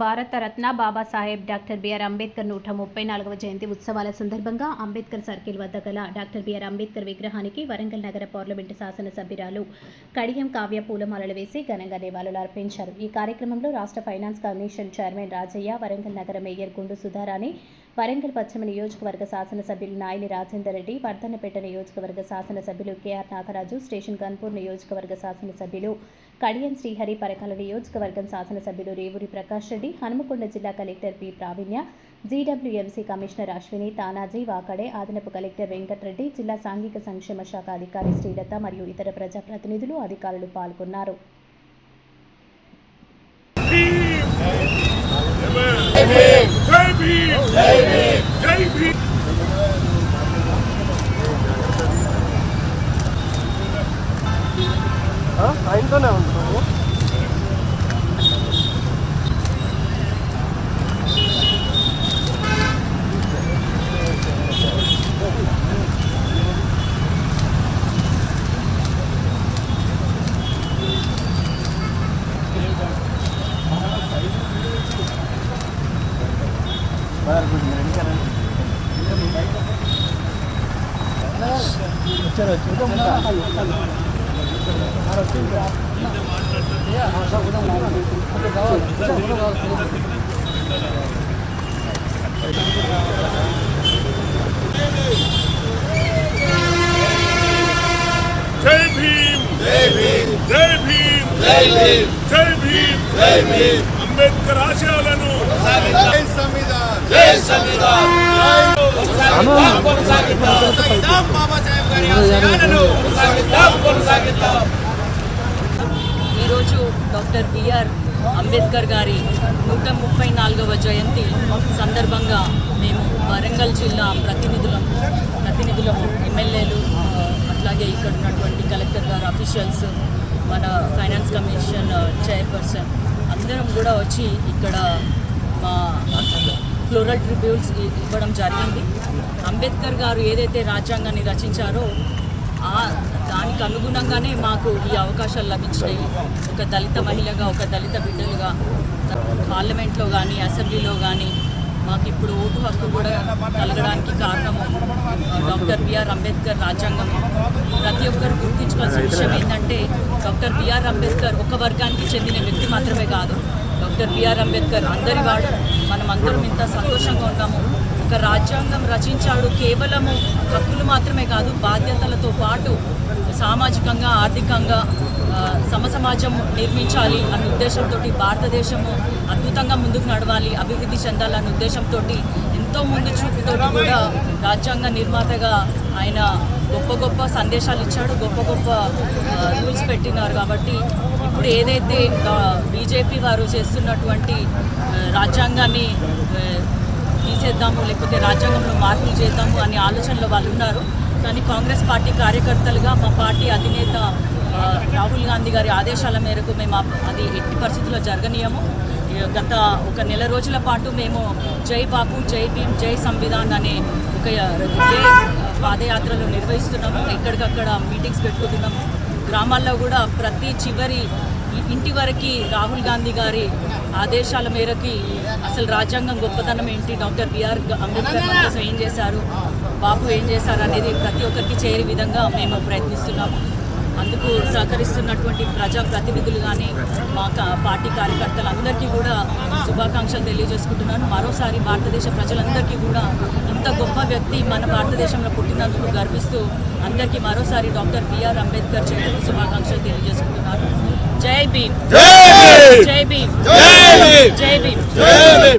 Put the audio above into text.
Bharat Ratna Babasaheb doctor B R Ambedkar నూట ముప్పై నాలుగవ జయంతి ఉత్సవాల సందర్భంగా అంబేద్కర్ సర్కిల్ వద్ద గల డాక్టర్ బిఆర్ అంబేద్కర్ విగ్రహానికి వరంగల్ నగర పార్లమెంటు శాసనసభ్యురాలు కడియం కావ్య పూలమాలలు వేసి ఘనంగా నివాళులు అర్పించారు. ఈ కార్యక్రమంలో రాష్ట్ర finance commission chairman Rajaiah Warangal నగర మేయర్ గుండు సుధారాణి వరంగల్ పశ్చిమ నియోజకవర్గ శాసనసభ్యులు నాయని రాజేందర్ రెడ్డి వర్ధన్నపేట నియోజకవర్గ శాసనసభ్యులు కేఆర్ నాగరాజు స్టేషన్ గన్పూర్ నియోజకవర్గ శాసనసభ్యులు కడియం శ్రీహరి పరకాల నియోజకవర్గం శాసనసభ్యులు రేవూరి ప్రకాష్ రెడ్డి హనుమకొండ జిల్లా collector P Praveenya GWMC commissioner Ashwini Tanaji Wakade అదనపు కలెక్టర్ వెంకట్రెడ్డి జిల్లా సాంఘిక సంక్షేమ శాఖ అధికారి శ్రీలత మరియు ఇతర ప్రజాప్రతినిధులు అధికారులు పాల్గొన్నారు జై భీమ్ జై భీమ్ జై భీమ్ ఆయనతోనే ఉంటాము వచ్చారు జై భీమ్ జై భీమ్ జై భీమ్ జై భీమ్ జై భీమ్ జై భీమ్ అంబేద్కర్ ఆశయాలను జై సంవిధాన్ జై సంవిధాన్ ఈరోజు డాక్టర్ బిఆర్ అంబేద్కర్ గారి నూట ముప్పై నాలుగవ జయంతి సందర్భంగా మేము వరంగల్ జిల్లా ప్రతినిధులం ప్రతినిధులము ఎమ్మెల్యేలు అట్లాగే ఇక్కడ ఉన్నటువంటి కలెక్టర్ గారు అఫీషియల్స్ మన ఫైనాన్స్ కమిషన్ చైర్పర్సన్ అందరం కూడా వచ్చి ఇక్కడ మా ఫ్లోరల్ ట్రిబ్యూట్స్ ఇవ్వడం జరిగింది. అంబేద్కర్ గారు ఏదైతే రాజ్యాంగాన్ని రచించారో దానికి అనుగుణంగానే మాకు ఈ అవకాశాలు లభించినాయి. ఒక దళిత మహిళగా ఒక దళిత బిడ్డలుగా పార్లమెంట్లో కానీ అసెంబ్లీలో కానీ మాకు ఇప్పుడు ఓటు హక్కు కూడా కలగడానికి కారణము డాక్టర్ బిఆర్ అంబేద్కర్ రాజ్యాంగం. ప్రతి ఒక్కరు గుర్తించుకోవాల్సిన విషయం ఏంటంటే డాక్టర్ బిఆర్ అంబేద్కర్ ఒక వర్గానికి చెందిన వ్యక్తి మాత్రమే కాదు డాక్టర్ బిఆర్ అంబేద్కర్ అందరి వాడు మనం అందరం ఇంత సంతోషంగా ఉన్నాము. ఒక రాజ్యాంగం రచించాడు కేవలము హక్కులు మాత్రమే కాదు బాధ్యతలతో పాటు సామాజికంగా ఆర్థికంగా ఆ, సమసమాజం నిర్మించాలి అన్న ఉద్దేశంతో భారతదేశము అద్భుతంగా ముందుకు నడవాలి అభివృద్ధి చెందాలన్న ఉద్దేశంతో ఎంతో ముందు చూపుతో కూడా రాజ్యాంగ నిర్మాతగా ఆయన గొప్ప గొప్ప సందేశాలు ఇచ్చాడు గొప్ప గొప్ప రూల్స్ పెట్టినారు. కాబట్టి ఇప్పుడు ఏదైతే బీజేపీ వారు చేస్తున్నటువంటి రాజ్యాంగాన్ని తీసేద్దాము లేకపోతే రాజ్యాంగంలో మార్పులు చేద్దాము అనే ఆలోచనలో వాళ్ళు ఉన్నారు. కానీ కాంగ్రెస్ పార్టీ కార్యకర్తలుగా మా పార్టీ అధినేత రాహుల్ గాంధీ గారి ఆదేశాల మేరకు మేము అది ఎట్టి పరిస్థితుల్లో జరగనీయము. గత ఒక నెల రోజుల పాటు మేము జై బాపు జై భీమ్ జై సంవిధాన్ అనే ఒక పాదయాత్రలు నిర్వహిస్తున్నాము. ఎక్కడికక్కడ మీటింగ్స్ పెట్టుకుంటున్నాము. గ్రామాల్లో కూడా ప్రతి చివరి ఇంటి వరకు రాహుల్ గాంధీ గారి ఆదేశాల మేరకి అసలు రాజ్యాంగం గొప్పతనం ఏంటి? డాక్టర్ బిఆర్ అంబేద్కర్ కోసం ఏం చేశారు? బాబు ఏం చేశారు అనేది ప్రతి ఒక్కరికి చేరే విధంగా మేము ప్రయత్నిస్తున్నాము. అందుకు సహకరిస్తున్నటువంటి ప్రజా ప్రతినిధులు కానీ మా పార్టీ కార్యకర్తలందరికీ కూడా శుభాకాంక్షలు తెలియజేసుకుంటున్నాను. మరోసారి భారతదేశ ప్రజలందరికీ కూడా ఇంత గొప్ప వ్యక్తి మన భారతదేశంలో పుట్టినందుకు గర్విస్తూ అందరికీ మరోసారి డాక్టర్ బిఆర్ అంబేద్కర్ జయంతి శుభాకాంక్షలు తెలియజేసుకుంటున్నాను. జై భీమ్! జై భీమ్! జై భీమ్!